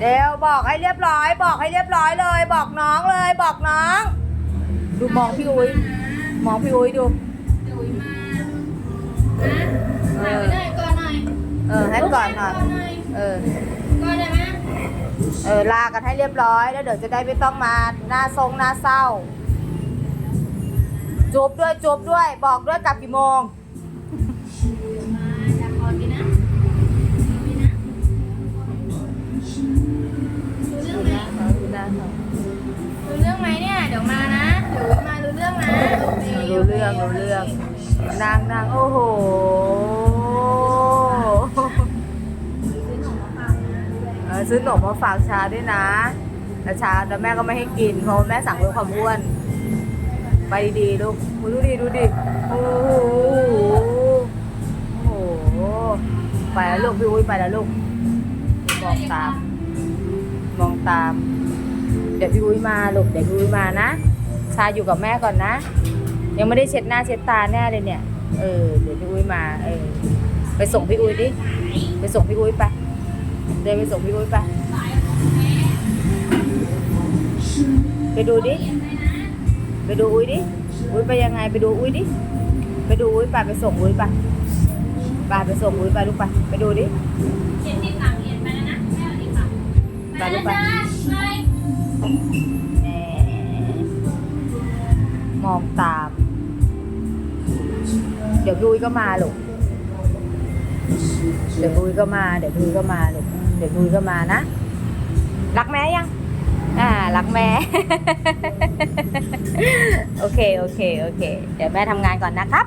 เดี๋ยวบอกให้เรียบร้อย บอกให้เรียบร้อยเลย บอกน้องเลย บอกน้อง ดูมองพี่อุ้ยมองพี่อุ้ยดูเดี๋ยวมานะถ่ายไว้หน่อยก่อนหน่อยเออให้ก่อนหน่อยก่อนหน่อยเออก่อนได้ไหมเออลากันให้เรียบร้อยแล้วเดี๋ยวจะได้ไม่ต้องมาหน้าทรงหน้าเศร้าจูบด้วยจูบด้วย บอกด้วยกลับกี่โมง รู้เรื่องไหมเนี่ย เดี๋ยวมานะ เดี๋ยวมารู้เรื่องนะรู้เรื่องรู้เรื่องนางนางโอ้โหเออซื้อขนมมาฝากชาด้วยนะแต่ชาแต่แม่ก็ไม่ให้กิน เพราะว่าแม่สั่งลดความอ้วน ไปดีๆลูกอุ๊ยดูดิดูดิโอ้โหโอ้โหไปแล้วลูกพี่อุ้ยไปแล้วลูกมองตาม มองตาม เดี๋ยวพี่อุ้ยมาลูกเดี๋ยวพี่อุ้ยมานะ ชาอยู่กับแม่ก่อนนะ ยังไม่ได้เช็ดหน้าเช็ดตาแน่เลยเนี่ย เออ เดี๋ยวพี่อุ้ยมา เออ ไปส่งพี่อุ้ยดิ ไปส่งพี่อุ้ยไป เดินไปส่งพี่อุ้ยไป ไปดูดิ ไปดูอุ้ยดิ อุ้ยไปยังไง ไปดูอุ้ยดิ ไปดูอุ้ยไปไปส่งอุ้ยไปไปไปส่งอุ้ยไปลูกไป ไปดูดิเขียนติดหลังเขียนไปแล้วนะแม่เอาติดหลังไปลูกไปจ้าไปแห มมองตาม เดี๋ยวลุยก็มาลูกเดี๋ยวลุยก็มา เดี๋ยวลุยก็มาลูกเดี๋ยวลุยก็มานะ รักแม่ยัง อ่า รักแม่ โอเค โอเค โอเค เดี๋ยวแม่ทำงานก่อนนะครับ